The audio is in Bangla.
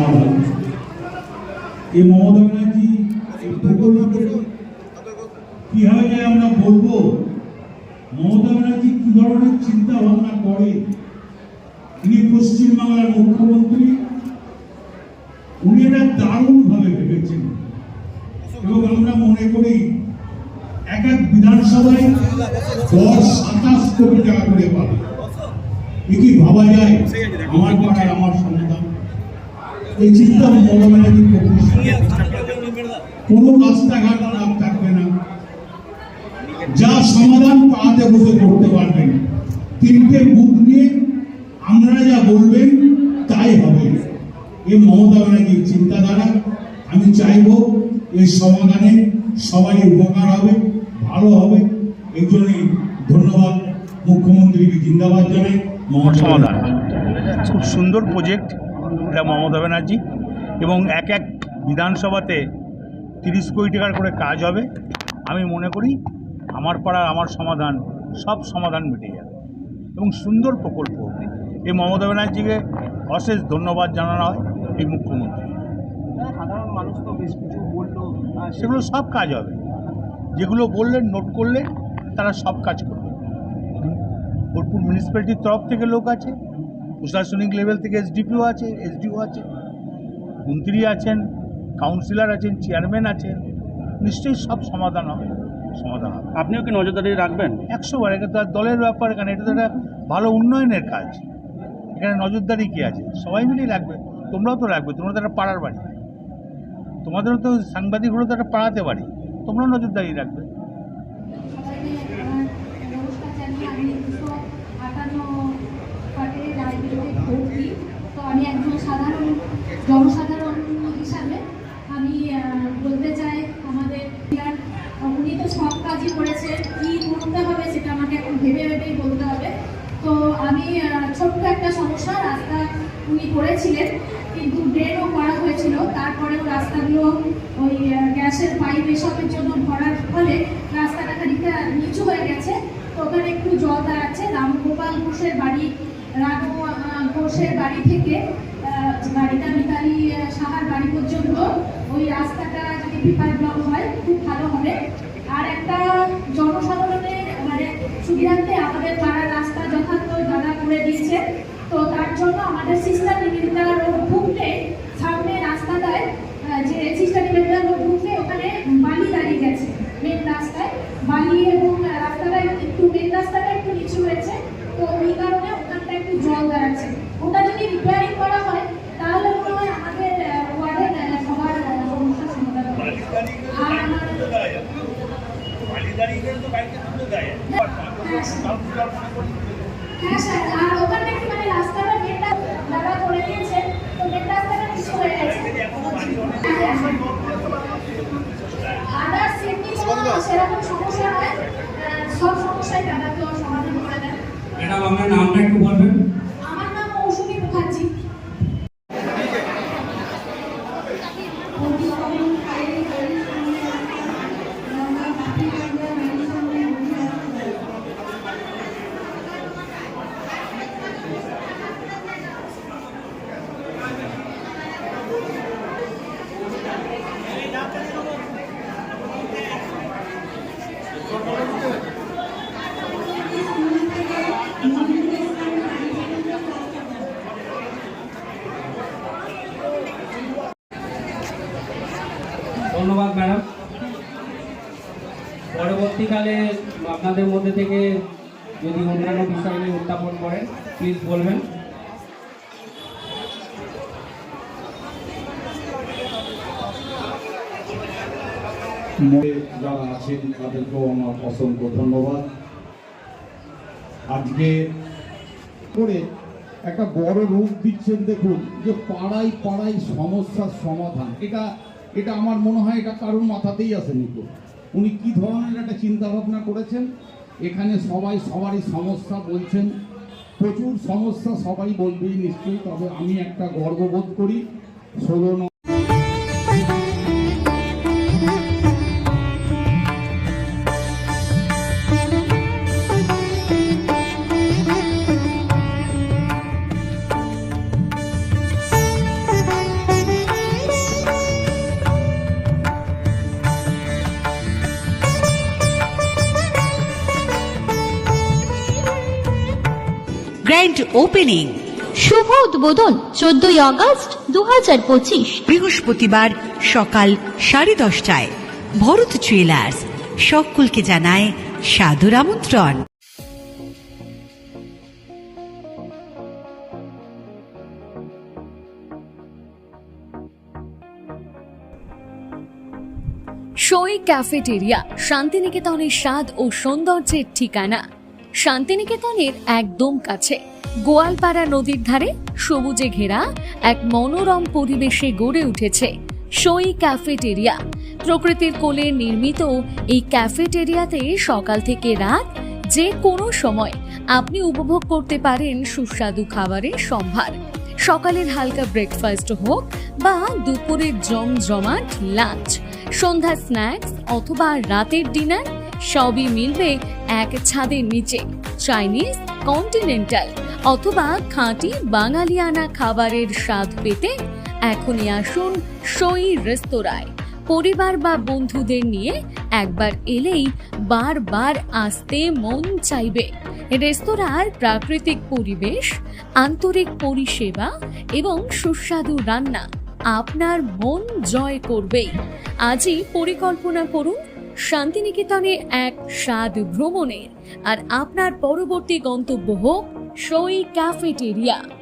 সমাধান এই মমতা ব্যানার্জি কীভাবে আমরা বলব? মমতা ব্যানার্জি কি ধরনের চিন্তা ভাবনা করে? তিনি পশ্চিমবাংলার মুখ্যমন্ত্রী। উনি এটা দারুণ ভাবে ভেবেছেন। এবং আমরা মনে করি, এক এক বিধানসভায় দশ, সাতাশ কোটি টাকা করে পাবে। এ কি ভাবা যায়? আমার পাড়ায় আমার সমাধান এই চিন্তা ব্যানার্জি কোনো রাস্তাঘাট খারাপ থাকবে না। যা সমাধান পাড়াতে বসে করতে পারবেন। তিনটে বুথ নিয়ে আমরা যা বলবেন, তাই হবে। এই মমতা ব্যানার্জির চিন্তাধারা, আমি চাইব এই সমাধানে সবারই উপকার হবে, ভালো হবে। এই জন্যই ধন্যবাদ মুখ্যমন্ত্রীকে জিন্দাবাদ জানাই, মমতা খুব সুন্দর প্রজেক্ট এটা মমতা ব্যানার্জি। এবং এক এক বিধানসভাতে তিরিশ কোটি টাকার করে কাজ হবে। আমি মনে করি আমার পাড়া আমার সমাধান সব সমাধান মিটে যাবে। এবং সুন্দর প্রকল্প এই মমতা ব্যানার্জিকে অশেষ ধন্যবাদ জানানো হয় এই মুখ্যমন্ত্রী। সাধারণ মানুষ তো বেশ কিছু বলল সেগুলো সব কাজ হবে। যেগুলো বললেন নোট করলে তারা সব কাজ করবে। বোলপুর মিউনিসিপ্যালিটির তরফ থেকে লোক আছে। প্রশাসনিক লেভেল থেকে এসডিপিও আছে এসডিও আছে মন্ত্রী আছেন কাউন্সিলর আছেন চেয়ারম্যান আছেন নিশ্চয়ই সব সমাধান হবে সমাধান হবে। আপনিও কি নজরদারি রাখবেন? একশো বার এটা তো আর দলের ব্যাপার এখানে এটা তো একটা ভালো উন্নয়নের কাজ। এখানে নজরদারি কি আছে? সবাই মিলেই রাখবে তোমরাও তো রাখবে তোমরা তো একটা পাড়ার বাড়ি। তোমাদেরও তো সাংবাদিক হলো তো একটা পাড়াতে বাড়ি তোমরাও নজরদারি রাখবে সবাইকে আমার নমস্কার জানিয়ে আমি দুশো আটান্ন পার্টের লাইব্রেরিতে ভর্তি তো আমি একজন সাধারণ জনসাধারণ হিসাবে আমি বলতে চাই আমাদের উনি তো সব কাজই করেছেন কী করতে হবে সেটা আমাকে এখন ভেবে ভেবেই বলতে হবে। তো আমি ছোট্ট একটা সমস্যা রাস্তা উনি করেছিলেন কিন্তু ড্রেনও করা হয়েছিল। তারপরেও রাস্তাগুলো ওই গ্যাসের পাইপ এসবের জন্য ভরার ফলে রাস্তাটা খানিকটা নিচু হয়ে গেছে। তো ওখানে একটু জল দাঁড়াচ্ছে। রামগোপাল ঘোষের বাড়ি আহ, ঘোষের বাড়ি থেকে বাড়িটা মিতালি আহ, সাহার বাড়ি পর্যন্ত ওই রাস্তাটা যদি পিপার ব্লক হয় খুব ভালো হবে। আর একটা জনসাধারণের মানে সুবিধার্থে আমাদের পাড়ার রাস্তা যথার্থ দাদা করে দিয়েছে। তো তার জন্য আমাদের সিস্টার নিবেদিতা রোড ঢুকতে সামনে রাস্তাটায় আহ, যে সিস্টার নিবেদিতা রোড ঢুকতে ওখানে বালি দাঁড়িয়ে গেছে মেন রাস্তায় বালি এবং রাস্তাটা একটু মেন রাস্তাটা একটু নিচু হয়েছে তো ওই কারণে ওখানটা একটু জল দাঁড়াচ্ছে ওটা যদি রিপেয়ারিং করা হয় তাহলে মনে হয় আমাদের আহ, ওয়ার্ডের আহ, সবার আহ, সমস্যার সমাধান হবে আর আমার হ্যাঁ স্যার আর ওখানে একটু মানে রাস্তাটা মেনটা দাদা করে দিয়েছে তো মেন রাস্তাটা নিচু হয়ে গেছে আদার্স এমনি কোনো সেরকম সমস্যা নয় আহ, সব সমস্যাই দাদা তো সমাধান করে দেন ম্যাডাম আপনার নামটা একটু বলবেন? পরবর্তীকালে আপনাদের মধ্যে থেকে যদি অন্যান্য বিষয় নিয়ে উত্থাপন করেন প্লিজ বলবেন। যারা আছেন, তাদেরকেও আমার অসংখ্য ধন্যবাদ। আজকে করে একটা বড় রূপ দিচ্ছেন দেখুন, যে পাড়ায় পাড়ায় সমস্যার সমাধান। এটা এটা আমার মনে হয় এটা কারোর মাথাতেই আসেনি তো। উনি কি ধরনের একটা চিন্তাভাবনা করেছেন? এখানে সবাই সবারই সমস্যা বলছেন। প্রচুর সমস্যা সবাই বলবেই নিশ্চয়ই, তবে আমি একটা গর্ববোধ করি। ষোলো গ্র্যান্ড ওপেনিং। শুভ উদ্বোধন চোদ্দই আগস্ট দু হাজার পঁচিশ। বৃহস্পতিবার সকাল সাড়ে দশটায় ভরত জুয়েলার্স সকলকে জানায় সাদর আমন্ত্রণ। সই ক্যাফেটেরিয়া শান্তিনিকেতনের স্বাদ ও সৌন্দর্যের ঠিকানা। শান্তিনিকেতনের একদম কাছে, গোয়ালপাড়া নদীর ধারে সবুজে ঘেরা এক মনোরম পরিবেশে গড়ে উঠেছে সই ক্যাফেটেরিয়া। প্রকৃতির কোলে নির্মিত এই ক্যাফেটেরিয়াতে সকাল থেকে রাত যে কোনো সময় আপনি উপভোগ করতে পারেন সুস্বাদু খাবারের সম্ভার। সকালের হালকা ব্রেকফাস্ট হোক বা দুপুরের জমজমাট লাঞ্চ সন্ধ্যা স্ন্যাক্স অথবা রাতের ডিনার সবই মিলবে এক ছাদের নিচে। চাইনিজ কন্টিনেন্টাল অথবা খাঁটি বাঙালিয়ানা খাবারের স্বাদ পেতে এখনই আসুন সই রেস্তোরাঁয়। পরিবার বা বন্ধুদের নিয়ে একবার এলেই বারবার আসতে মন চাইবে। রেস্তোরাঁর প্রাকৃতিক পরিবেশ, আন্তরিক পরিষেবা এবং সুস্বাদু রান্না আপনার মন জয় করবেই। আজই পরিকল্পনা করুন শান্তিনিকেতনে এক স্বাদ ভ্রমণের। আর আপনার পরবর্তী গন্তব্য হোক সই ক্যাফেটেরিয়া।